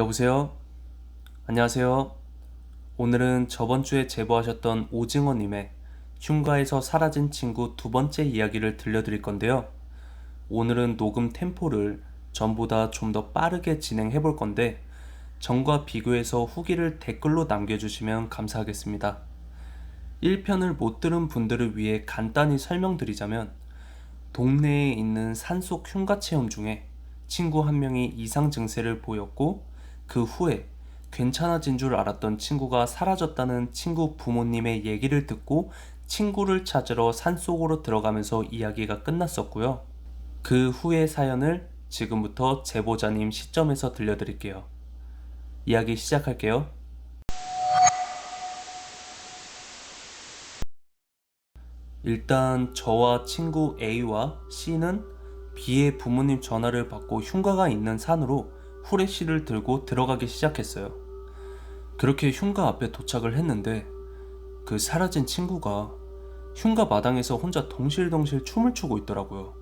여보세요? 안녕하세요. 오늘은 저번 주에 제보하셨던 오징어님의 흉가에서 사라진 친구 두 번째 이야기를 들려드릴 건데요. 오늘은 녹음 템포를 전보다 좀 더 빠르게 진행해 볼 건데, 전과 비교해서 후기를 댓글로 남겨주시면 감사하겠습니다. 1편을 못 들은 분들을 위해 간단히 설명드리자면, 동네에 있는 산속 흉가 체험 중에 친구 한 명이 이상 증세를 보였고, 그 후에 괜찮아진 줄 알았던 친구가 사라졌다는 친구 부모님의 얘기를 듣고 친구를 찾으러 산속으로 들어가면서 이야기가 끝났었고요. 그 후의 사연을 지금부터 제보자님 시점에서 들려드릴게요. 이야기 시작할게요. 일단 저와 친구 A와 C는 B의 부모님 전화를 받고 흉가가 있는 산으로 후레쉬를 들고 들어가기 시작했어요. 그렇게 흉가 앞에 도착을 했는데 그 사라진 친구가 흉가 마당에서 혼자 덩실덩실 춤을 추고 있더라고요.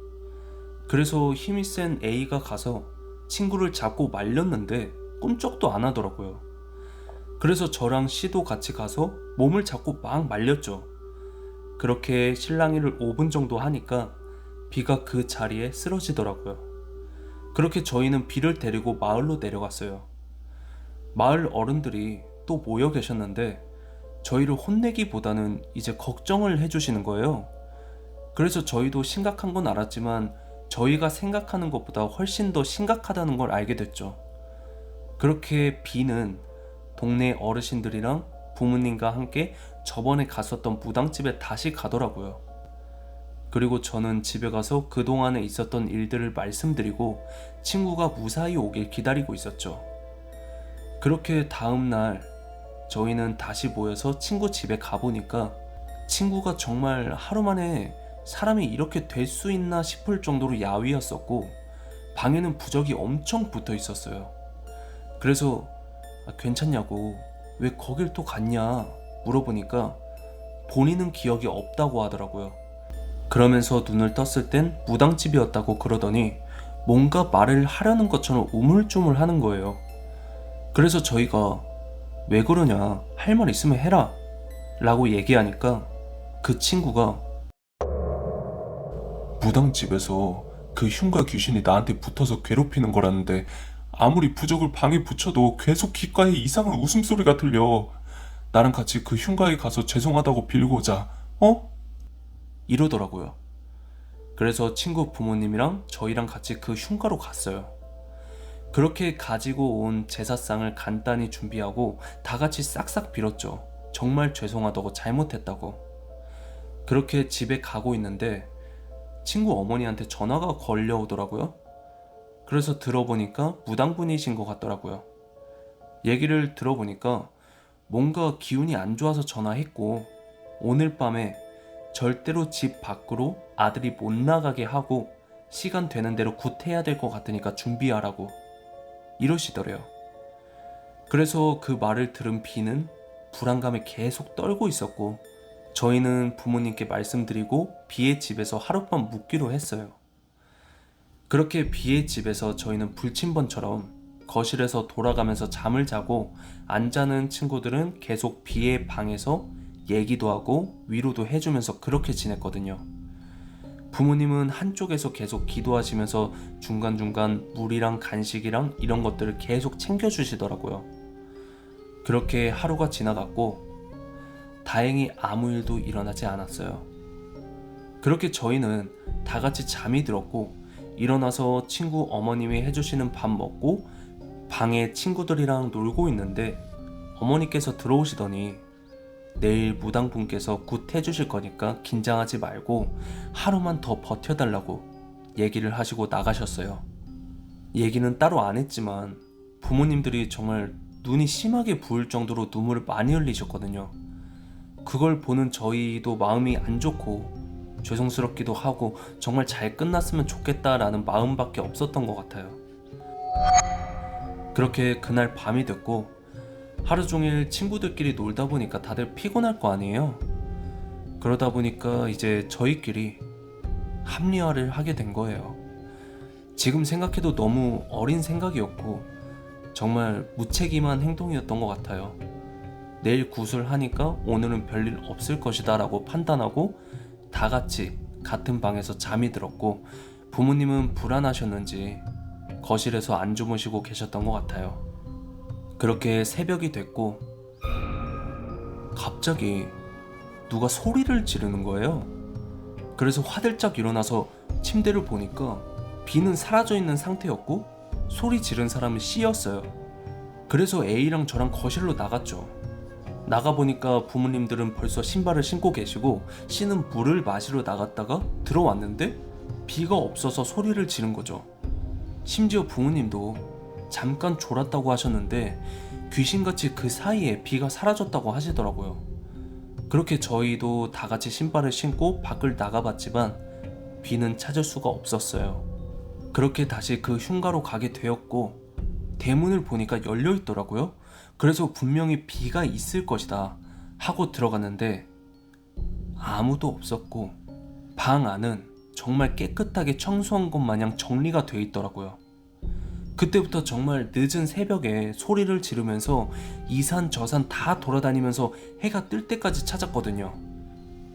그래서 힘이 센 A가 가서 친구를 잡고 말렸는데 꿈쩍도 안 하더라고요. 그래서 저랑 C도 같이 가서 몸을 잡고 막 말렸죠. 그렇게 실랑이를 5분 정도 하니까 B가 그 자리에 쓰러지더라고요. 그렇게 저희는 B를 데리고 마을로 내려갔어요. 마을 어른들이 또 모여 계셨는데 저희를 혼내기보다는 이제 걱정을 해주시는 거예요. 그래서 저희도 심각한 건 알았지만 저희가 생각하는 것보다 훨씬 더 심각하다는 걸 알게 됐죠. 그렇게 B는 동네 어르신들이랑 부모님과 함께 저번에 갔었던 무당집에 다시 가더라고요. 그리고 저는 집에 가서 그동안에 있었던 일들을 말씀드리고 친구가 무사히 오길 기다리고 있었죠. 그렇게 다음날 저희는 다시 모여서 친구 집에 가보니까 친구가 정말 하루 만에 사람이 이렇게 될 수 있나 싶을 정도로 야위였었고 방에는 부적이 엄청 붙어 있었어요. 그래서 아, 괜찮냐고 왜 거길 또 갔냐 물어보니까 본인은 기억이 없다고 하더라고요. 그러면서 눈을 떴을 땐 무당집이었다고 그러더니 뭔가 말을 하려는 것처럼 우물쭈물 하는 거예요. 그래서 저희가 왜 그러냐 할 말 있으면 해라 라고 얘기하니까 그 친구가 무당집에서 그 흉가 귀신이 나한테 붙어서 괴롭히는 거라는데 아무리 부적을 방에 붙여도 계속 귓가에 이상한 웃음소리가 들려. 나랑 같이 그 흉가에 가서 죄송하다고 빌고자. 어? 이러더라고요. 그래서 친구 부모님이랑 저희랑 같이 그 흉가로 갔어요. 그렇게 가지고 온 제사상을 간단히 준비하고 다 같이 싹싹 빌었죠. 정말 죄송하다고 잘못했다고. 그렇게 집에 가고 있는데 친구 어머니한테 전화가 걸려오더라고요. 그래서 들어보니까 무당분이신 것 같더라고요. 얘기를 들어보니까 뭔가 기운이 안 좋아서 전화했고 오늘 밤에 절대로 집 밖으로 아들이 못 나가게 하고 시간 되는 대로 굿해야 될 것 같으니까 준비하라고 이러시더래요. 그래서 그 말을 들은 비는 불안감에 계속 떨고 있었고 저희는 부모님께 말씀드리고 비의 집에서 하룻밤 묵기로 했어요. 그렇게 비의 집에서 저희는 불침번처럼 거실에서 돌아가면서 잠을 자고 안 자는 친구들은 계속 비의 방에서 얘기도 하고 위로도 해주면서 그렇게 지냈거든요. 부모님은 한쪽에서 계속 기도하시면서 중간중간 물이랑 간식이랑 이런 것들을 계속 챙겨주시더라고요. 그렇게 하루가 지나갔고, 다행히 아무 일도 일어나지 않았어요. 그렇게 저희는 다 같이 잠이 들었고, 일어나서 친구 어머님이 해주시는 밥 먹고, 방에 친구들이랑 놀고 있는데, 어머니께서 들어오시더니, 내일 무당분께서 굿 해주실 거니까 긴장하지 말고 하루만 더 버텨달라고 얘기를 하시고 나가셨어요. 얘기는 따로 안 했지만 부모님들이 정말 눈이 심하게 부을 정도로 눈물을 많이 흘리셨거든요. 그걸 보는 저희도 마음이 안 좋고 죄송스럽기도 하고 정말 잘 끝났으면 좋겠다라는 마음밖에 없었던 것 같아요. 그렇게 그날 밤이 됐고 하루 종일 친구들끼리 놀다 보니까 다들 피곤할 거 아니에요? 그러다 보니까 이제 저희끼리 합리화를 하게 된 거예요. 지금 생각해도 너무 어린 생각이었고, 정말 무책임한 행동이었던 것 같아요. 내일 구술하니까 오늘은 별일 없을 것이다 라고 판단하고 다 같이 같은 방에서 잠이 들었고 부모님은 불안하셨는지 거실에서 안 주무시고 계셨던 것 같아요. 그렇게 새벽이 됐고 갑자기 누가 소리를 지르는 거예요. 그래서 화들짝 일어나서 침대를 보니까 비는 사라져 있는 상태였고 소리 지른 사람은 C였어요. 그래서 A랑 저랑 거실로 나갔죠. 나가 보니까 부모님들은 벌써 신발을 신고 계시고 C는 물을 마시러 나갔다가 들어왔는데 비가 없어서 소리를 지른 거죠. 심지어 부모님도 잠깐 졸았다고 하셨는데 귀신같이 그 사이에 비가 사라졌다고 하시더라고요. 그렇게 저희도 다 같이 신발을 신고 밖을 나가봤지만 비는 찾을 수가 없었어요. 그렇게 다시 그 흉가로 가게 되었고 대문을 보니까 열려 있더라고요. 그래서 분명히 비가 있을 것이다 하고 들어갔는데 아무도 없었고 방 안은 정말 깨끗하게 청소한 것 마냥 정리가 돼 있더라고요. 그때부터 정말 늦은 새벽에 소리를 지르면서 이 산 저 산 다 돌아다니면서 해가 뜰 때까지 찾았거든요.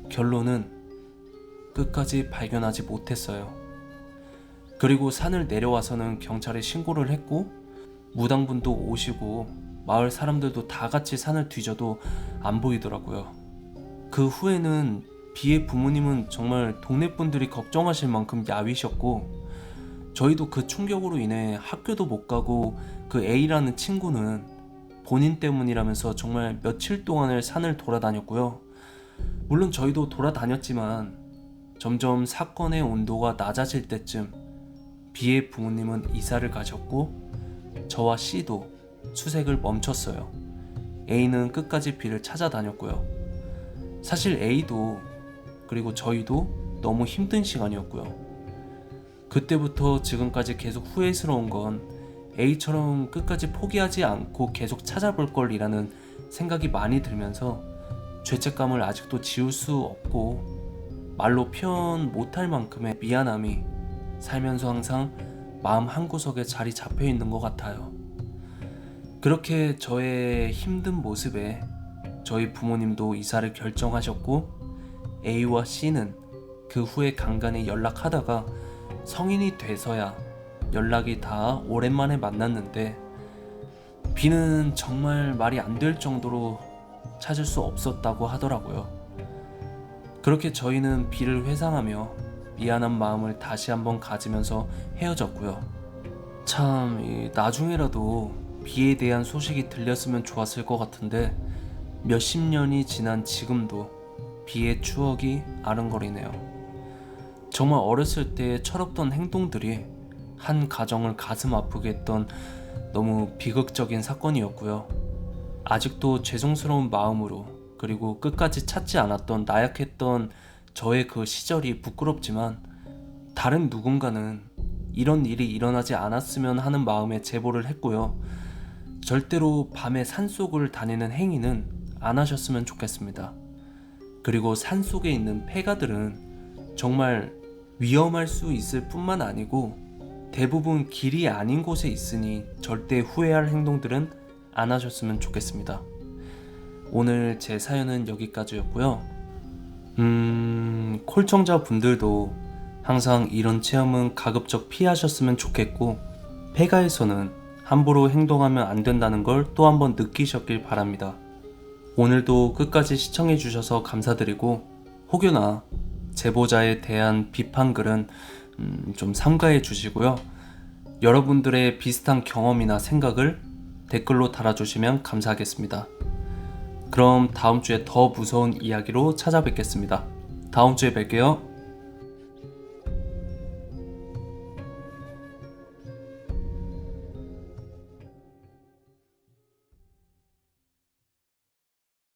결론은 끝까지 발견하지 못했어요. 그리고 산을 내려와서는 경찰에 신고를 했고 무당분도 오시고 마을 사람들도 다 같이 산을 뒤져도 안 보이더라고요. 그 후에는 비의 부모님은 정말 동네 분들이 걱정하실 만큼 야위셨고 저희도 그 충격으로 인해 학교도 못 가고 그 A라는 친구는 본인 때문이라면서 정말 며칠 동안을 산을 돌아다녔고요. 물론 저희도 돌아다녔지만 점점 사건의 온도가 낮아질 때쯤 B의 부모님은 이사를 가셨고 저와 C도 수색을 멈췄어요. A는 끝까지 B를 찾아다녔고요. 사실 A도 그리고 저희도 너무 힘든 시간이었고요. 그때부터 지금까지 계속 후회스러운 건 A처럼 끝까지 포기하지 않고 계속 찾아볼 걸이라는 생각이 많이 들면서 죄책감을 아직도 지울 수 없고 말로 표현 못할 만큼의 미안함이 살면서 항상 마음 한구석에 자리 잡혀 있는 것 같아요. 그렇게 저의 힘든 모습에 저희 부모님도 이사를 결정하셨고 A와 C는 그 후에 간간히 연락하다가 성인이 돼서야 연락이 다 오랜만에 만났는데 B는 정말 말이 안 될 정도로 찾을 수 없었다고 하더라고요. 그렇게 저희는 B를 회상하며 미안한 마음을 다시 한번 가지면서 헤어졌고요. 참, 이 나중에라도 B에 대한 소식이 들렸으면 좋았을 것 같은데 몇십 년이 지난 지금도 B의 추억이 아른거리네요. 정말 어렸을 때 철없던 행동들이 한 가정을 가슴 아프게 했던 너무 비극적인 사건이었고요. 아직도 죄송스러운 마음으로 그리고 끝까지 찾지 않았던 나약했던 저의 그 시절이 부끄럽지만 다른 누군가는 이런 일이 일어나지 않았으면 하는 마음에 제보를 했고요. 절대로 밤에 산속을 다니는 행위는 안 하셨으면 좋겠습니다. 그리고 산속에 있는 폐가들은 정말 위험할 수 있을 뿐만 아니고 대부분 길이 아닌 곳에 있으니 절대 후회할 행동들은 안 하셨으면 좋겠습니다. 오늘 제 사연은 여기까지였고요. 음, 콜청자 분들도 항상 이런 체험은 가급적 피하셨으면 좋겠고, 폐가에서는 함부로 행동하면 안 된다는 걸 또 한번 느끼셨길 바랍니다. 오늘도 끝까지 시청해주셔서 감사드리고, 혹여나 제보자에 대한 비판글은 음, 좀 삼가해 주시고요. 여러분들의 비슷한 경험이나 생각을 댓글로 달아주시면 감사하겠습니다. 그럼 다음 주에 더 무서운 이야기로 찾아뵙겠습니다. 다음 주에 뵐게요.